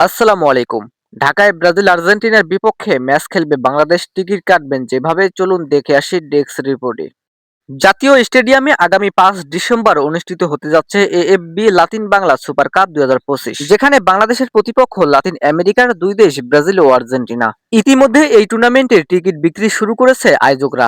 আসসালামু আলাইকুম। ঢাকায় ব্রাজিল আর্জেন্টিনার বিপক্ষে ম্যাচ খেলবে বাংলাদেশ। টিকিট কাটবেন যেভাবে চলুন দেখে আসি ডেস্ক রিপোর্টে। জাতীয় স্টেডিয়ামে আগামী পাঁচ ডিসেম্বর অনুষ্ঠিত হতে যাচ্ছে AFB Latin Bangla super cup দুই হাজার পঁচিশ, যেখানে বাংলাদেশের প্রতিপক্ষ লাতিন আমেরিকার দুই দেশ, ব্রাজিল ও আর্জেন্টিনা। ইতিমধ্যে এই টুর্নামেন্টের টিকিট বিক্রি শুরু করেছে আয়োজকরা।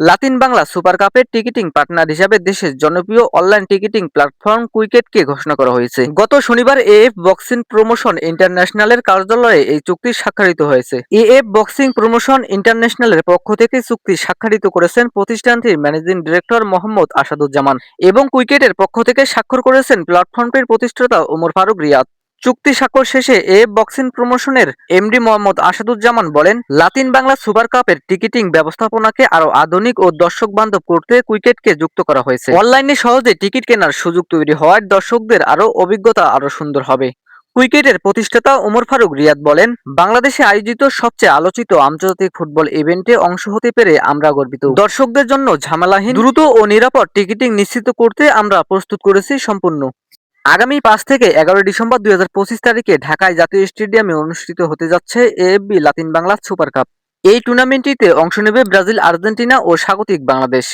লাতিন বাংলা সুপার কাপের টিকিটিং পার্টনার হিসাবে দেশের জনপ্রিয় অনলাইন টিকিটিং প্ল্যাটফর্ম কুইকেটকে ঘোষণা করা হয়েছে। গত শনিবার এএফ বক্সিং প্রমোশন ইন্টারন্যাশনালের কার্যালয়ে এই চুক্তি স্বাক্ষরিত হয়েছে। এএফ বক্সিং প্রমোশন ইন্টারন্যাশনালের পক্ষ থেকে চুক্তি স্বাক্ষরিত করেছেন প্রতিষ্ঠানটির ম্যানেজিং ডিরেক্টর মোহাম্মদ আসাদুজ্জামান এবং কুইকেটের পক্ষ থেকে স্বাক্ষর করেছেন প্ল্যাটফর্মটির প্রতিষ্ঠাতা ওমর ফারুক রিয়াদ। চুক্তি স্বাক্ষর শেষে এ বক্সিং প্রমোশনের এমডি মোহাম্মদ আসাদুজ্জামান বলেন, লাতিন বাংলা সুপার কাপের টিকিটিং ব্যবস্থাপনাকে আরও আধুনিক ও দর্শক বান্ধব করতে কুইকেটকে যুক্ত করা হয়েছে। অনলাইনে সহজে টিকিট কেনার সুযোগ তৈরি হওয়ায় দর্শকদের আরও অভিজ্ঞতা আরও সুন্দর হবে। উইকেটের প্রতিষ্ঠাতা ওমর ফারুক রিয়াদ বলেন, বাংলাদেশে আয়োজিত সবচেয়ে আলোচিত আন্তর্জাতিক ফুটবল ইভেন্টে অংশ হতে পেরে আমরা গর্বিত। দর্শকদের জন্য ঝামেলাহীন, দ্রুত ও নিরাপদ টিকিটিং নিশ্চিত করতে আমরা প্রস্তুত করেছি সম্পূর্ণ। আগামী পাঁচ থেকে এগারো ডিসেম্বর দুই হাজার পঁচিশ তারিখে ঢাকায় জাতীয় স্টেডিয়ামে অনুষ্ঠিত হতে যাচ্ছে AFB Latin Bangla super cup. এই টুর্নামেন্টটিতে অংশ নেবে ব্রাজিল, আর্জেন্টিনা ও স্বাগতিক বাংলাদেশ।